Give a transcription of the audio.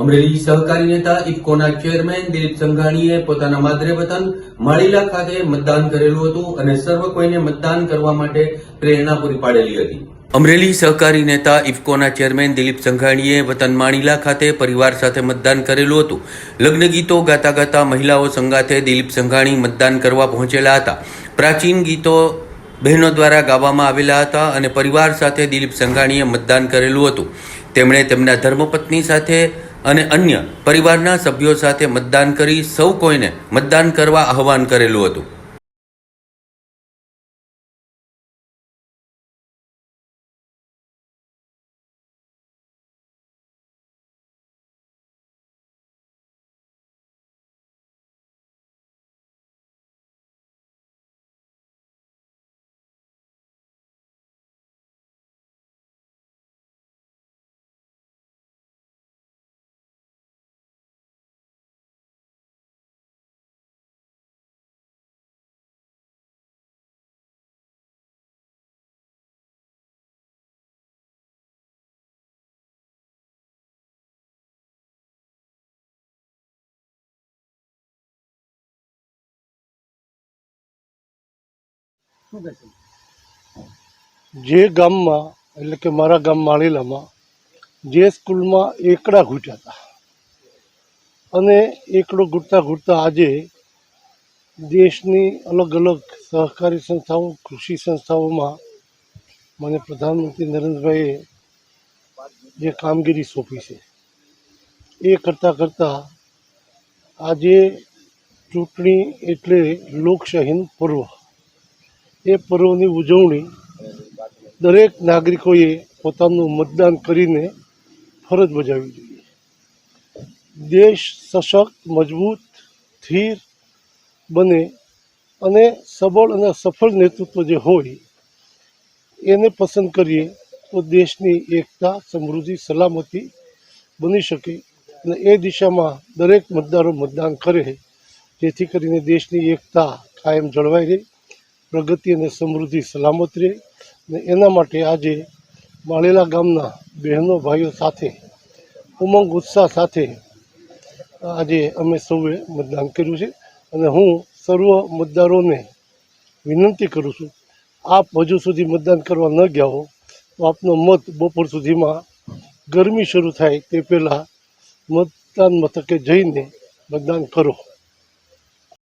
અમરેલી સહકારી નેતા ઇફકોના ચેરમેન દિલીપ સંઘાણીએ પોતાના માદરે વતન માળીલા ખાતે મતદાન કરેલું હતું અને સર્વ કોઈને મતદાન કરવા માટે પ્રેરણા પૂરી પાડેલી હતી. અમરેલી સહકારી નેતા ઇફકોના ચેરમેન દિલીપ સંઘાણીએ વતન માણીલા ખાતે પરિવાર સાથે મતદાન કરેલું હતું. લગ્ન ગીતો ગાતા ગાતા મહિલાઓ સંગાથે દિલીપ સંઘાણી મતદાન કરવા પહોંચેલા હતા. પ્રાચીન ગીતો બહેનો દ્વારા ગાવામાં આવેલા હતા અને પરિવાર સાથે દિલીપ સંઘાણીએ મતદાન કરેલું હતું. તેમણે તેમના ધર્મપત્ની સાથે અને અન્ય પરિવારના સભ્યો સાથે મતદાન કરી સૌ કોઈને મતદાન કરવા આહવાન કરેલું હતું. જે ગામમાં, એટલે કે મારા ગામ માળીલામાં, જે સ્કૂલમાં એકડા ઘૂંટ્યા હતા. અને એકડો ઘૂંટતા ઘૂંટતા આજે દેશની અલગ અલગ સહકારી સંસ્થાઓ, કૃષિ સંસ્થાઓમાં મને પ્રધાનમંત્રી નરેન્દ્રભાઈએ જે કામગીરી સોંપી છે, એ કરતાં કરતાં આજે ચૂંટણી એટલે લોકશાહીનું પર્વ. એ પર્વની ઉજવણી દરેક નાગરિકોએ પોતાનું મતદાન કરીને ફરજ બજાવવી જોઈએ. દેશ સશક્ત, મજબૂત, સ્થિર બને અને સબળ અને સફળ નેતૃત્વ જે હોય એને પસંદ કરીએ તો દેશની એકતા, સમૃદ્ધિ, સલામતી બની શકે અને એ દિશામાં દરેક મતદારો મતદાન કરે જેથી કરીને દેશની એકતા કાયમ જળવાઈ રહે પ્રગતિ અને સમૃદ્ધિ સલામત રહે અને એના માટે આજે માળેલા ગામના બહેનો, ભાઈઓ સાથે, ઉમંગ, ઉત્સાહ સાથે આજે અમે સૌએ મતદાન કર્યું છે અને હું સર્વ મતદારોને વિનંતી કરું છું, આપ હજુ સુધી મતદાન કરવા ન ગયા હો, તો આપનો મત બપોર સુધીમાં ગરમી શરૂ થાય તે પહેલાં મતદાન મથકે જઈને મતદાન કરો.